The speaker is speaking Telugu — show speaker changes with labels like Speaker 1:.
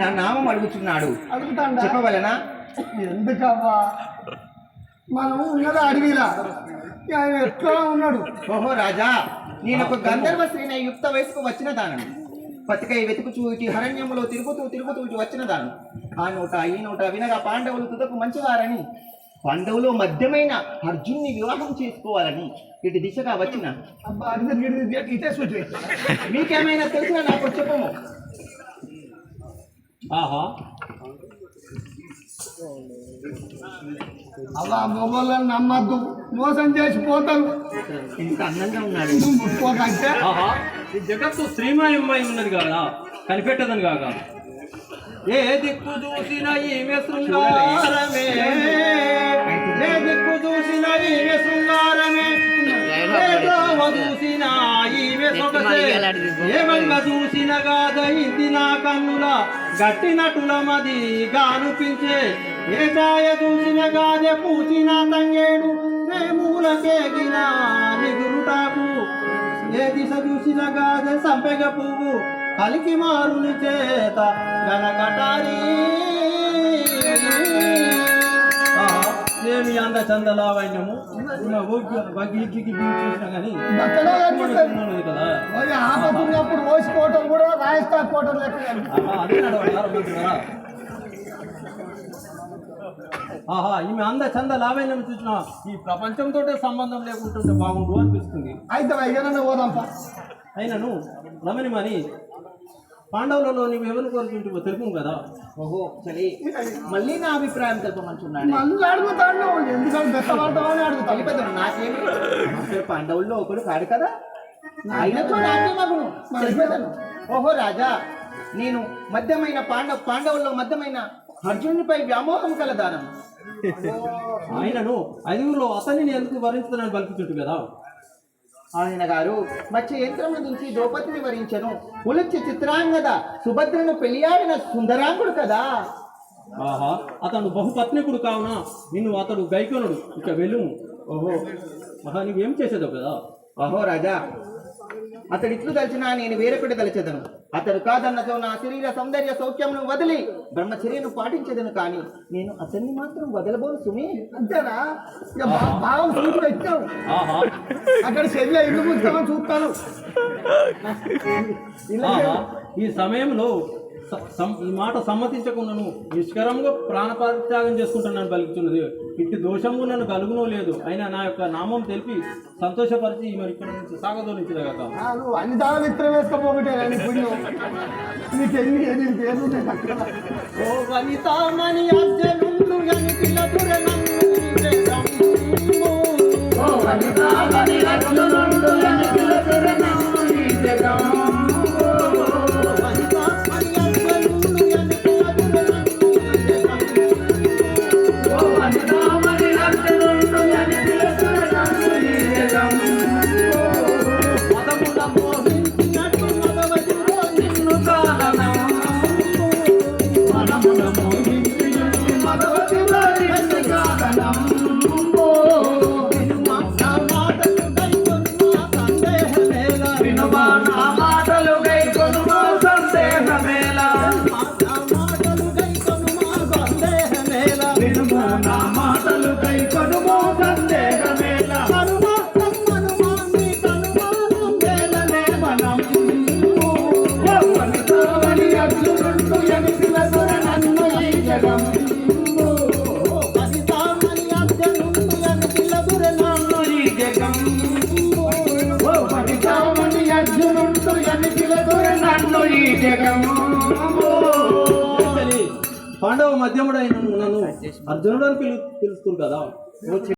Speaker 1: నా నామం అడుగుతున్నాడు.
Speaker 2: అడుగుతాండా?
Speaker 1: చెప్పవలనా?
Speaker 2: ఎందుకవ్వా? మనం ఉన్నది అడవిలా. ఆయన ఎట్లా ఉన్నాడు?
Speaker 1: ఓహో రాజా నేను ఒక గంధర్వ స్త్రీని యుక్త వయసుకు వచ్చిన దానను. పతికై వెతుకుచూ ఇటు హరణ్యములో తిరుగుతూ తిరుగుతూ ఇటు వచ్చిన దాను. ఆ నోట ఈ నోట వినగా పాండవులు తుదకు మంచివారని పాండవులు మధ్యమైన అర్జున్ని వివాహం చేసుకోవాలని ఇటు దిశగా వచ్చిన. మీకేమైనా తెలిసినా నాకు చెప్పము?
Speaker 2: అలా మొగోళ్ళని నమ్మద్దు. మోసం చేసి పోతారు.
Speaker 1: ఇంత అందంగా ఉన్నాడు
Speaker 2: ముట్టుకోకంటే
Speaker 3: ఆహా. ఈ జగత్తు శ్రీమయమై ఉన్నది కాదా? కనిపెట్టదని కాక ఏ దిక్కు చూసిన ఈమె శృంగారమే. సొగసే ఏమంగ చూసిన గాద నా కన్నుల గట్టి నటుల మది గానుపించే. ఏ ఛాయ చూసిన గాదె పూసిన తంగేడు. ఏ మూలకేగిన నిగురుటాకు ఏ దిశ చూసిన గాదె సంపెగ పువ్వు. కలికి మారుని చేత గనకటారి ఏమి అంద చంద లావణ్యము బగ్గికి చూసినా కానీ కదా.
Speaker 2: ఆపతున్నప్పుడు కూడా రాజస్థాన్ లెక్క.
Speaker 3: ఆహా, ఈమె అంద చంద లావణ్యం చూసిన ఈ ప్రపంచంతో సంబంధం లేకుంటుంటే బాగుండు అనిపిస్తుంది.
Speaker 2: అయితే ఎగరన్నా పోదాంపా.
Speaker 3: అయినను రమణి మరి పాండవులలో నీవు ఎవరిని కోరుకుంటూ తెలుపు కదా?
Speaker 1: ఓహో సరే. మళ్ళీ నా అభిప్రాయం తెలపమంటున్నాడు
Speaker 2: మళ్ళీ అడుగుతాడు. ఎందుకంటే బెత్తపడతామని అడుగుతాను
Speaker 1: కలిపేద్దాం నాకేమి? అంటే పాండవుల్లో ఒకడు కాడు కదా? నాకే తెలిపేదను ఓహో రాజా నేను మధ్యమైన పాండవ పాండవుల్లో మధ్యమైన అర్జునునిపై వ్యామోహం కలదానం
Speaker 3: ఆయనను ఐదుగురులో అతనిని ఎందుకు వరించుతున్నాను పలుకుతుంటు కదా?
Speaker 1: ఆయన గారు మత్స్య యంత్రము నుంచి ద్రౌపదిని వరించను ఉలచ్చి చిత్రాంగద సుభద్రను పెళ్ళియాడిన సుందరాంగుడు కదా?
Speaker 3: ఆహా అతడు బహుపత్నికుడు కావున? నిన్ను అతడు గైకొనుడు. ఇక వెళ్ళుము. ఓహో మహా నీవేం చేసేదో కదా?
Speaker 1: అహో రాజా అతడు ఇట్లు తలచినా నేను వేరొకటి తలచెదను. అతడు కాదన్నతో నా శరీర సౌందర్య సౌఖ్యమును వదిలి బ్రహ్మచర్యను పాటించదను కానీ నేను అతన్ని మాత్రం వదలబోను సుమి.
Speaker 2: అంతేనా? భావం
Speaker 3: ఆహా.
Speaker 2: అక్కడ శరీరం ఇల్లు చూస్తాను.
Speaker 3: ఈ సమయంలో ఈ మాట సమ్మతించకుండాను నిష్కరంగా ప్రాణపరిత్యాగం చేసుకుంటున్నాను పలుకుతున్నది ఇట్టి దోషము నన్ను కలుగునో లేదు అయినా నా యొక్క నామం తెలిపి సంతోషపరిచి మరి ఇక్కడ నుంచి
Speaker 2: ఆ, నువ్వు అన్ని దాని నీ
Speaker 3: నా మాటలు పాండవ మధ్యముడైన నన్ను అర్జునుడు అని పిలు పిలుస్తుంది కదా.